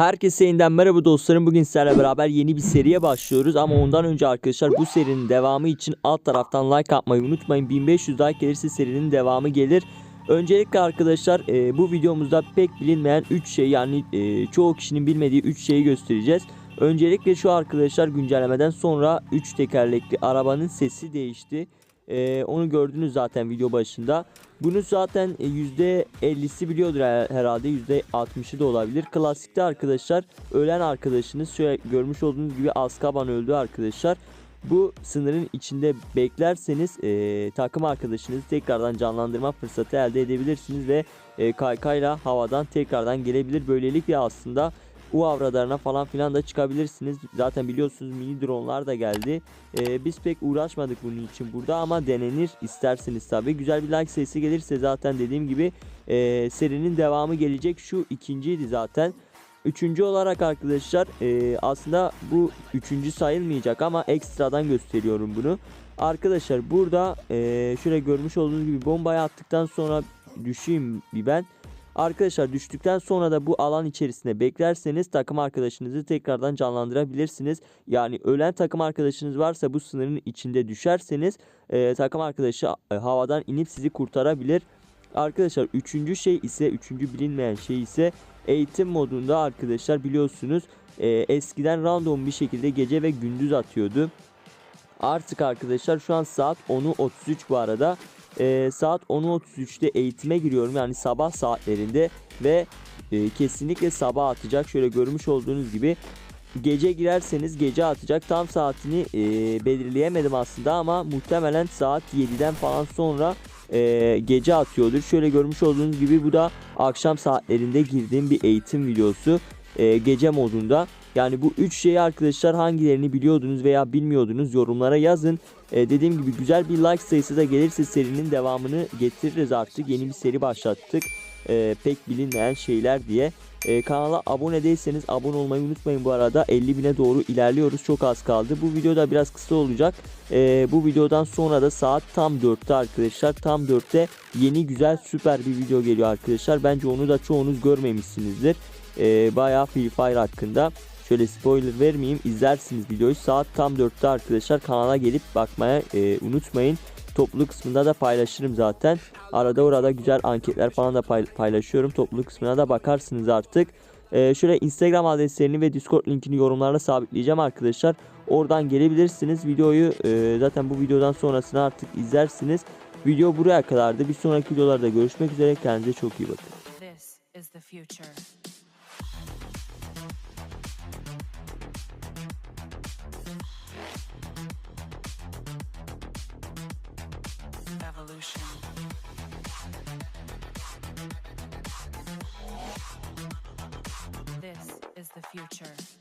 Herkese yeniden merhaba dostlarım. Bugün sizlerle beraber yeni bir seriye başlıyoruz. Ama ondan önce arkadaşlar bu serinin devamı için alt taraftan like atmayı unutmayın. 1500 like gelirse serinin devamı gelir. Öncelikle arkadaşlar e, bu videomuzda pek bilinmeyen 3 şey yani e, çoğu kişinin bilmediği 3 şeyi göstereceğiz. Öncelikle şu arkadaşlar güncellemeden sonra 3 tekerlekli arabanın sesi değişti. E, onu gördünüz zaten video başında. Bunu zaten e, %50'si biliyordur her- herhalde %60'ı da olabilir. Klasikte arkadaşlar ölen arkadaşınız görmüş olduğunuz gibi Azkaban öldü arkadaşlar. Bu sınırın içinde beklerseniz e, takım arkadaşınızı tekrardan canlandırma fırsatı elde edebilirsiniz ve e, kaykayla havadan tekrardan gelebilir. Böylelikle aslında UAV radarına falan filan da çıkabilirsiniz. Zaten biliyorsunuz mini dronlar da geldi. E, biz pek uğraşmadık bunun için burada ama denenir isterseniz tabi. Güzel bir like sayısı gelirse zaten dediğim gibi e, serinin devamı gelecek. Şu ikinciydi zaten. Üçüncü olarak arkadaşlar e, aslında bu üçüncü sayılmayacak ama ekstradan gösteriyorum bunu. Arkadaşlar burada e, şöyle görmüş olduğunuz gibi bombayı attıktan sonra düşeyim bir ben. Arkadaşlar düştükten sonra da bu alan içerisinde beklerseniz takım arkadaşınızı tekrardan canlandırabilirsiniz. Yani ölen takım arkadaşınız varsa bu sınırın içinde düşerseniz e, takım arkadaşı e, havadan inip sizi kurtarabilir. Arkadaşlar üçüncü şey ise üçüncü bilinmeyen şey ise eğitim modunda arkadaşlar biliyorsunuz e, eskiden random bir şekilde gece ve gündüz atıyordu. Artık arkadaşlar şu an saat 10'u 33 bu arada. E, saat 10'u 33'te eğitime giriyorum yani sabah saatlerinde ve e, kesinlikle sabah atacak. Şöyle görmüş olduğunuz gibi gece girerseniz gece atacak. Tam saatini e, belirleyemedim aslında ama muhtemelen saat 7'den falan sonra e, gece atıyordur. Şöyle görmüş olduğunuz gibi bu da akşam saatlerinde girdiğim bir eğitim videosu e, gece modunda. Yani bu üç şeyi arkadaşlar hangilerini biliyordunuz veya bilmiyordunuz yorumlara yazın. E, dediğim gibi güzel bir like sayısı da gelirse serinin devamını getiririz artık. Yeni bir seri başlattık. E, pek bilinmeyen şeyler diye. E, kanala abone değilseniz abone olmayı unutmayın bu arada. 50 bine doğru ilerliyoruz. Çok az kaldı. Bu video da biraz kısa olacak. E, bu videodan sonra da saat tam 4'te arkadaşlar. Tam 4'te yeni güzel süper bir video geliyor arkadaşlar. Bence onu da çoğunuz görmemişsinizdir. E, bayağı Free Fire hakkında. Şöyle spoiler vermeyeyim. izlersiniz videoyu. Saat tam 4'te arkadaşlar. Kanala gelip bakmaya e, unutmayın. Topluluk kısmında da paylaşırım zaten. Arada orada güzel anketler falan da pay- paylaşıyorum. Topluluk kısmına da bakarsınız artık. Ee, şöyle Instagram adreslerini ve Discord linkini yorumlara sabitleyeceğim arkadaşlar. Oradan gelebilirsiniz. Videoyu e, zaten bu videodan sonrasını artık izlersiniz. Video buraya kadardı. Bir sonraki videolarda görüşmek üzere. Kendinize çok iyi bakın. The future.